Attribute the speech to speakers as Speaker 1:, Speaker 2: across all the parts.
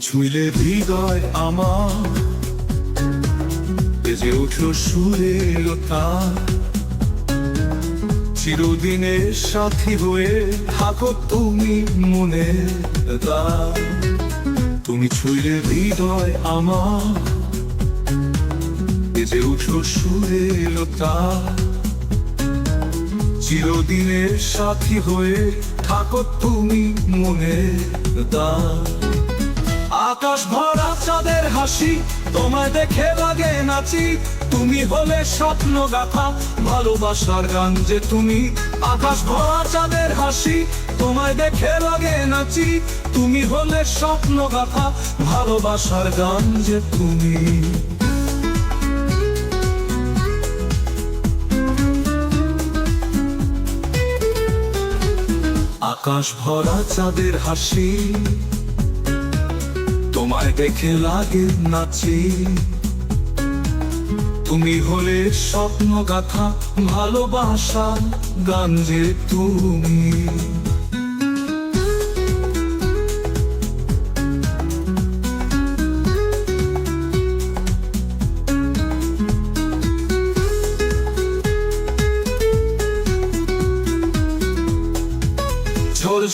Speaker 1: ছুঁইলে হৃদয় আমার, বেজে উঠল সুরের তার চিরদিনের সাথী হয়ে থাকো তুমি মনে তুমি ছুঁইলে হৃদয় আমার, বেজে উঠল সুরের তার চিরদিনের সাথী হয়ে থাকো তুমি মনে দাও আকাশ ভরা চাঁদের হাসি, তোমায় দেখে লাগে নাচি। তুমি হলে স্বপ্ন গাথা ভালোবাসার গান যে তুমি। আকাশ ভরা চাঁদের হাসি, তোমায় দেখে লাগে নাচি। তুমি হলে স্বপ্ন গাথা ভালোবাসার গান যে তুমি। আকাশ ভরা চাঁদের হাসি তোমায় দেখে লাগে নাচি। তুমি হলে স্বপ্ন গাথা ভালোবাসা গান যে তুমি।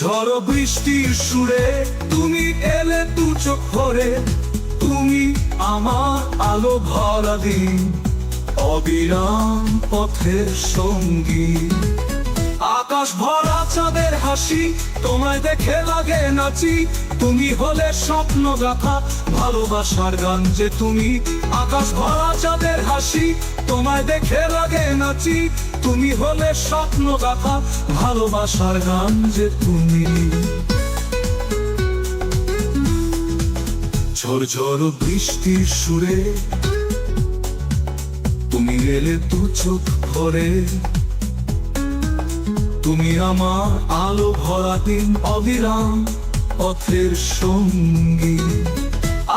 Speaker 1: ঝড় বৃষ্টি বৃষ্টির সুরে তুমি এলে তু চোখ ভরে। তুমি আমার আলো ভরা দিন, অবিরাম পথের সঙ্গী। আকাশ ভরা চাঁদের হাসি, তোমায় দেখে লাগে নাচি। তুমি হলে স্বপ্ন গাথা ভালোবাসার গান যে তুমি। আকাশ ভরা চাঁদের হাসি, তোমায় দেখে লাগে নাচি। তুমি হলে স্বপ্ন গাথা ভালোবাসার গান যে তুমি। ঝড় বৃষ্টির সুরে, তুমি এলে দু চোখ ভরে। তুমি আমার আলো ভরা দিন অবিরাম পথের সঙ্গী।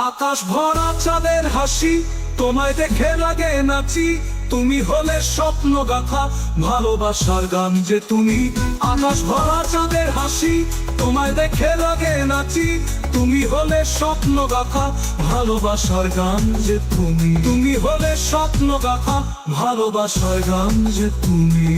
Speaker 1: আকাশ ভরা চাঁদের হাসি, তোমায় দেখে লাগে নাচি। তুমি হলে স্বপ্ন গাথা ভালোবাসার গান যে তুমি। আকাশ ভরা চাঁদের হাসি, তোমায় দেখে লাগে নাচি। তুমি হলে স্বপ্ন গাথা ভালোবাসার গান যে তুমি। তুমি হলে স্বপ্ন গাথা ভালোবাসার গান যে তুমি।